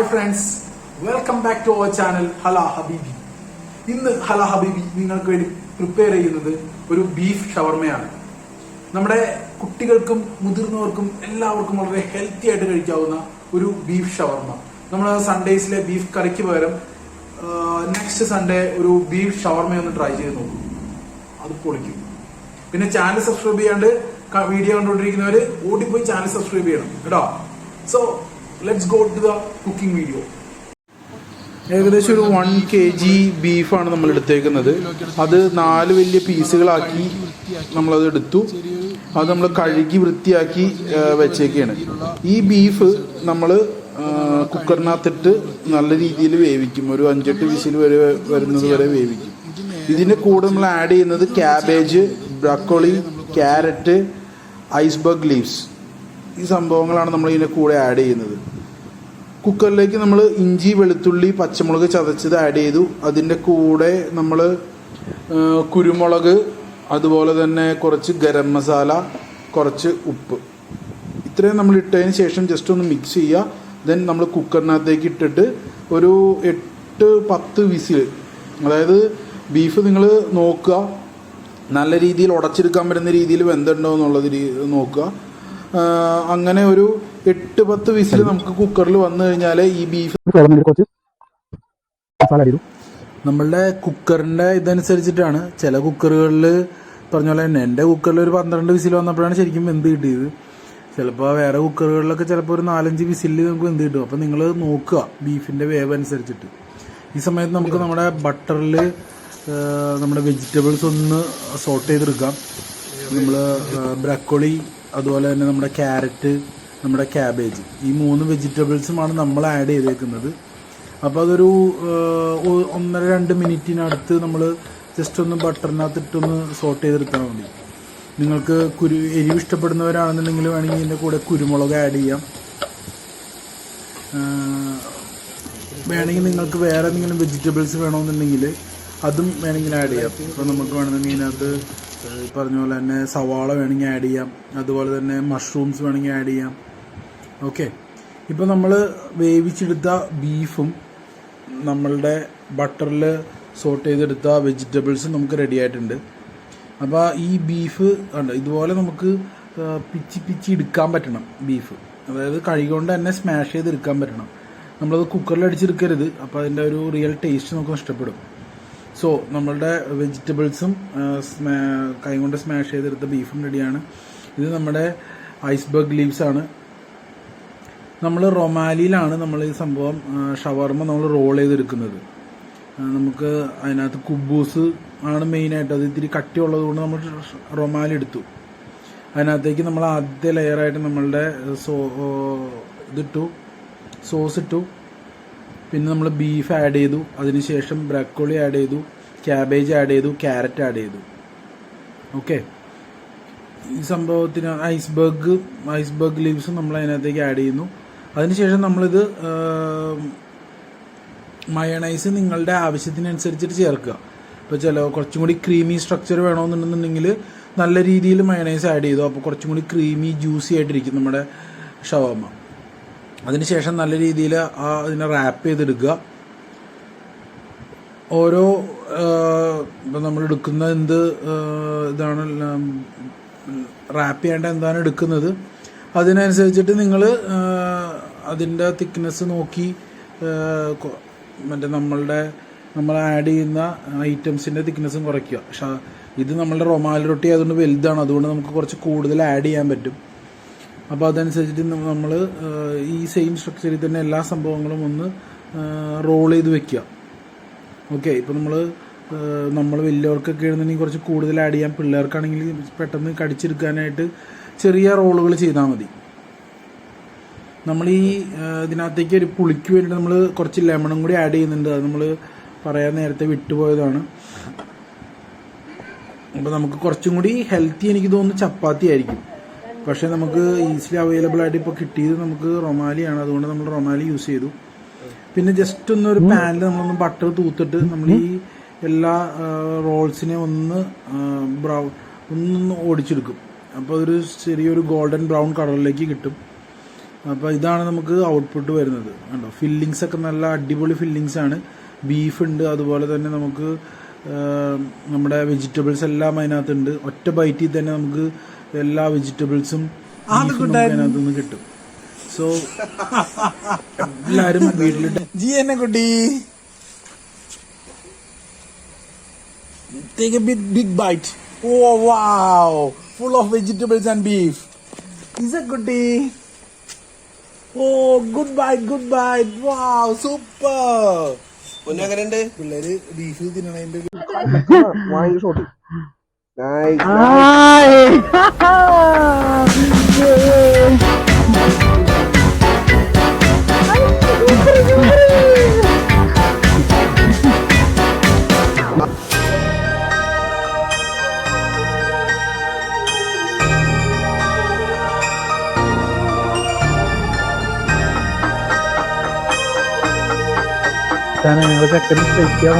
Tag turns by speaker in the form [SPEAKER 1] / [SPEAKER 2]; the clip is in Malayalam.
[SPEAKER 1] Hi friends welcome back to our channel Hala ഹബീബി ഇന്ന് ഹല ഹബീബി നിങ്ങൾക്ക് വേണ്ടി പ്രിപ്പയർ ചെയ്യുന്നത് ഒരു ബീഫ് ഷവർമയാണ്. നമ്മുടെ കുട്ടികൾക്കും മുതിർന്നവർക്കും എല്ലാവർക്കും വളരെ ഹെൽത്തി ആയിട്ട് കഴിക്കാവുന്ന ഒരു ബീഫ് ഷവർമ. നമ്മൾ സൺഡേസിലെ ബീഫ് കറിക്ക് പകരം നെക്സ്റ്റ് സൺഡേ ഒരു ബീഫ് ഷവർമ ഒന്ന് ട്രൈ ചെയ്ത് നോക്കും. അത് പൊളിക്കും. പിന്നെ ചാനൽ സബ്സ്ക്രൈബ് ചെയ്യാണ്ട് വീഡിയോ കണ്ടുകൊണ്ടിരിക്കുന്നവർ ഓടിപ്പോയി ചാനൽ സബ്സ്ക്രൈബ് ചെയ്യണം. കേട്ടോ? So let's go to the cooking video ഏകദേശം ഒരു വൺ കെ ജി ബീഫാണ് നമ്മൾ എടുത്തേക്കുന്നത്. അത് നാല് വലിയ പീസുകളാക്കി നമ്മളത് എടുത്തു. അത് നമ്മൾ കഴുകി വൃത്തിയാക്കി വെച്ചേക്കാണ്. ഈ ബീഫ് നമ്മൾ കുക്കറിനകത്തിട്ട് നല്ല രീതിയിൽ വേവിക്കും. ഒരു അഞ്ചെട്ട് വിസിൽ വരെ വരുന്നത് വരെ വേവിക്കും. ഇതിന്റെ കൂടെ നമ്മൾ ആഡ് ചെയ്യുന്നത് cabbage broccoli carrot iceberg leaves ഈ സംഭവങ്ങളാണ് നമ്മൾ ഇതിന്റെ കൂടെ ആഡ് ചെയ്യുന്നത്. കുക്കറിലേക്ക് നമ്മൾ ഇഞ്ചി വെളുത്തുള്ളി പച്ചമുളക് ചതച്ചത് ആഡ് ചെയ്തു. അതിന്റെ കൂടെ നമ്മൾ കുരുമുളക് അതുപോലെ തന്നെ കുറച്ച് ഗരം മസാല കുറച്ച് ഉപ്പ്. ഇത്രയും നമ്മൾ ഇട്ടതിന് ശേഷം ജസ്റ്റ് ഒന്ന് മിക്സ് ചെയ്യുക. ദെൻ നമ്മൾ കുക്കറിനകത്തേക്ക് ഇട്ടിട്ട് ഒരു എട്ട് പത്ത് വിസിൽ അതായത് ബീഫ് നിങ്ങൾ നോക്കുക. നല്ല രീതിയിൽ ഉടച്ചെടുക്കാൻ പറ്റുന്ന രീതിയിൽ വെന്തുണ്ടോ എന്നുള്ളത് നോക്കുക. അങ്ങനെ ഒരു എട്ട് പത്ത് വിസിൽ നമുക്ക് കുക്കറിൽ വന്നു കഴിഞ്ഞാൽ ഈ ബീഫ്
[SPEAKER 2] കിടന്നിട്ട് കുറച്ച് മസാല അടിയിടും
[SPEAKER 1] നമ്മളുടെ കുക്കറിന്റെ ഇതനുസരിച്ചിട്ടാണ് ചില കുക്കറുകളിൽ പറഞ്ഞ പോലെ തന്നെ എന്റെ കുക്കറിൽ ഒരു പന്ത്രണ്ട് വിസിൽ വന്നപ്പോഴാണ് ശരിക്കും വെന്ത് കിട്ടിയത്. ചിലപ്പോൾ വേറെ കുക്കറുകളിലൊക്കെ ചിലപ്പോൾ ഒരു നാലഞ്ച് വിസിലിൽ നമുക്ക് വെന്ത് കിട്ടും. അപ്പൊ നിങ്ങൾ നോക്കുക ബീഫിന്റെ വേവ് അനുസരിച്ചിട്ട്. ഈ സമയത്ത് നമുക്ക് നമ്മുടെ ബട്ടറിൽ നമ്മുടെ വെജിറ്റബിൾസ് ഒന്ന് സോട്ട് ചെയ്തെടുക്കാം. നമ്മൾ ബ്രക്കോളി അതുപോലെ തന്നെ നമ്മുടെ ക്യാരറ്റ് നമ്മുടെ ക്യാബേജ് ഈ മൂന്ന് വെജിറ്റബിൾസുമാണ് നമ്മൾ ആഡ് ചെയ്തേക്കുന്നത്. അപ്പോൾ അതൊരു ഒന്നര രണ്ട് മിനിറ്റിനടുത്ത് നമ്മൾ ജസ്റ്റ് ഒന്ന് ബട്ടറിനകത്ത് ഇട്ടൊന്ന് സോട്ട് ചെയ്തെടുത്താൽ മതി. നിങ്ങൾക്ക് കുരു എരിവ് ഇഷ്ടപ്പെടുന്നവരാണെന്നുണ്ടെങ്കിൽ വേണമെങ്കിൽ ഇതിന്റെ കൂടെ കുരുമുളക് ആഡ് ചെയ്യാം. വേണമെങ്കിൽ നിങ്ങൾക്ക് വേറെ എന്തെങ്കിലും വെജിറ്റബിൾസ് വേണമെന്നുണ്ടെങ്കിൽ അതും വേണമെങ്കിൽ ആഡ് ചെയ്യാം. ഇപ്പോൾ നമുക്ക് വേണമെന്നുണ്ടെങ്കിൽ ഇതിനകത്ത് പറഞ്ഞ പോലെ തന്നെ സവാള വേണമെങ്കിൽ ആഡ് ചെയ്യാം. അതുപോലെ തന്നെ മഷ്റൂംസ് വേണമെങ്കിൽ ആഡ് ചെയ്യാം. ഓക്കെ ഇപ്പോൾ നമ്മൾ വേവിച്ചെടുത്ത ബീഫും നമ്മളുടെ ബട്ടറിൽ സോട്ട് ചെയ്തെടുത്ത വെജിറ്റബിൾസും നമുക്ക് റെഡി ആയിട്ടുണ്ട്. അപ്പോൾ ഈ ബീഫ് ഉണ്ട് ഇതുപോലെ നമുക്ക് പിച്ചി പിച്ചി എടുക്കാൻ പറ്റണം ബീഫ് അതായത് കഴുകൊണ്ട് തന്നെ സ്മാഷ് ചെയ്ത് എടുക്കാൻ പറ്റണം. നമ്മളത് കുക്കറിൽ അടിച്ചെടുക്കരുത്. അപ്പോൾ അതിന്റെ ഒരു റിയൽ ടേസ്റ്റ് നമുക്ക് നഷ്ടപ്പെടും. സോ നമ്മളുടെ വെജിറ്റബിൾസും കൈ കൊണ്ട് സ്മാഷ് ചെയ്തെടുത്ത ബീഫും റെഡിയാണ് ഇത് നമ്മുടെ ഐസ്ബർഗ് ലീവ്സ് ആണ്. നമ്മൾ റൊമാലിയിലാണ് നമ്മൾ ഈ സംഭവം ഷവർമ നമ്മൾ റോൾ ചെയ്തെടുക്കുന്നത്. നമുക്ക് അതിനകത്ത് കുബൂസ് ആണ് മെയിനായിട്ട്. അത് ഇത്തിരി കട്ടിയുള്ളത് കൊണ്ട് നമ്മൾ റൊമാലി എടുത്തു. അതിനകത്തേക്ക് നമ്മൾ ആദ്യ ലെയറായിട്ട് നമ്മളുടെ സോ ഇതിട്ടു സോസ് ഇട്ടു. പിന്നെ നമ്മൾ ബീഫ് ആഡ് ചെയ്തു. അതിനുശേഷം ബ്രക്കോളി ആഡ് ചെയ്തു. ക്യാബേജ് ആഡ് ചെയ്തു. ക്യാരറ്റ് ആഡ് ചെയ്തു. ഓക്കെ ഈ സംഭവത്തിന് ഐസ്ബർഗ് ഐസ്ബർഗ് ലീവ്സ് നമ്മൾ അതിനകത്തേക്ക് ആഡ് ചെയ്യുന്നു. അതിനുശേഷം നമ്മളിത് മയണൈസ് നിങ്ങളുടെ ആവശ്യത്തിനനുസരിച്ചിട്ട് ചേർക്കുക. ഇപ്പോൾ ചില കുറച്ചും കൂടി ക്രീമി സ്ട്രക്ചർ വേണമെന്നുണ്ടെന്നുണ്ടെങ്കിൽ നല്ല രീതിയിൽ മയണൈസ് ആഡ് ചെയ്തു. അപ്പോൾ കുറച്ചും കൂടി ക്രീമി ജ്യൂസി ആയിട്ടിരിക്കും നമ്മുടെ ഷവർമ. അതിനുശേഷം നല്ല രീതിയിൽ ആ അതിനെ റാപ്പ് ചെയ്തെടുക്കുക. ഓരോ ഇപ്പം നമ്മൾ എടുക്കുന്ന എന്ത് ഇതാണ് റാപ്പ് ചെയ്യേണ്ട എന്താണ് എടുക്കുന്നത്? അതിനനുസരിച്ചിട്ട് നിങ്ങൾ അതിന്റെ തിക്നെസ് നോക്കി മറ്റേ നമ്മളുടെ നമ്മൾ ആഡ് ചെയ്യുന്ന ഐറ്റംസിന്റെ തിക്നെസ്സും കുറയ്ക്കുക. പക്ഷേ ഇത് നമ്മളുടെ റൊമാൽ റൊട്ടി അതുകൊണ്ട് വലുതാണ്. അതുകൊണ്ട് നമുക്ക് കുറച്ച് കൂടുതൽ ആഡ് ചെയ്യാൻ പറ്റും. അപ്പോൾ അതനുസരിച്ചിട്ട് നമ്മൾ ഈ സെയിം സ്ട്രക്ചറിൽ തന്നെ എല്ലാ സംഭവങ്ങളും ഒന്ന് റോൾ ചെയ്ത് വെക്കുക. ഓക്കെ ഇപ്പോൾ നമ്മൾ നമ്മൾ വലിയവർക്കൊക്കെ ആണെന്നുണ്ടെങ്കിൽ കുറച്ച് കൂടുതൽ ആഡ് ചെയ്യാം പിള്ളേർക്കാണെങ്കിൽ പെട്ടെന്ന് കടിച്ചെടുക്കാനായിട്ട് ചെറിയ റോളുകൾ ചെയ്താൽ മതി. നമ്മൾ ഈ ഇതിനകത്തേക്ക് ഒരു പുളിക്ക് വേണ്ടി നമ്മൾ കുറച്ച് ലെമണും കൂടി ആഡ് ചെയ്യുന്നുണ്ട്. അത് നമ്മൾ പറയാൻ നേരത്തെ വിട്ടുപോയതാണ്. അപ്പോൾ നമുക്ക് കുറച്ചും കൂടി ഹെൽത്തി എനിക്ക് തോന്നുന്നു ചപ്പാത്തി ആയിരിക്കും. പക്ഷേ നമുക്ക് ഈസിലി അവൈലബിൾ ആയിട്ട് ഇപ്പോൾ കിട്ടിയത് നമുക്ക് റൊമാലിയാണ് അതുകൊണ്ട് നമ്മൾ റൊമാലി യൂസ് ചെയ്തു. പിന്നെ ജസ്റ്റ് ഒന്ന് ഒരു പാനിൽ നമ്മളൊന്ന് ബട്ടർ തൂത്തിട്ട് നമ്മൾ ഈ എല്ലാ റോൾസിനെ ഒന്ന് ബ്രൗൺ ഒന്നൊന്ന് ഓടിച്ചെടുക്കും. അപ്പോൾ ഒരു ചെറിയൊരു ഗോൾഡൻ ബ്രൗൺ കളറിലേക്ക് കിട്ടും. അപ്പോൾ ഇതാണ് നമുക്ക് ഔട്ട്പുട്ട് വരുന്നത് കണ്ടോ ഫില്ലിങ്സ് ഒക്കെ നല്ല അടിപൊളി ഫില്ലിങ്സ് ആണ് ബീഫ് ഉണ്ട് അതുപോലെ തന്നെ നമുക്ക് നമ്മുടെ വെജിറ്റബിൾസ് എല്ലാം അതിനകത്തുണ്ട് ഒറ്റ ബൈറ്റിൽ തന്നെ നമുക്ക് എല്ലാ വെജിറ്റബിൾസും അതിനകത്ത് നിന്ന് കിട്ടും സോ എല്ലാരും വീട്ടിലിട്ട് ജി എന്നെ കുട്ടി Take a big, big bite. Oh, wow. Full of vegetables and beef. Is that good day? Oh, bye good bye bite. Super super.
[SPEAKER 3] പൊന്നെങ്ങനെയുണ്ട്
[SPEAKER 1] പിള്ളേര് ബീഫ് തിന്നണതിന്റെ
[SPEAKER 3] ഷോട്ട് നൈസ്
[SPEAKER 2] ഞങ്ങൾ ചെക്കൻ കഴിക്കാൻ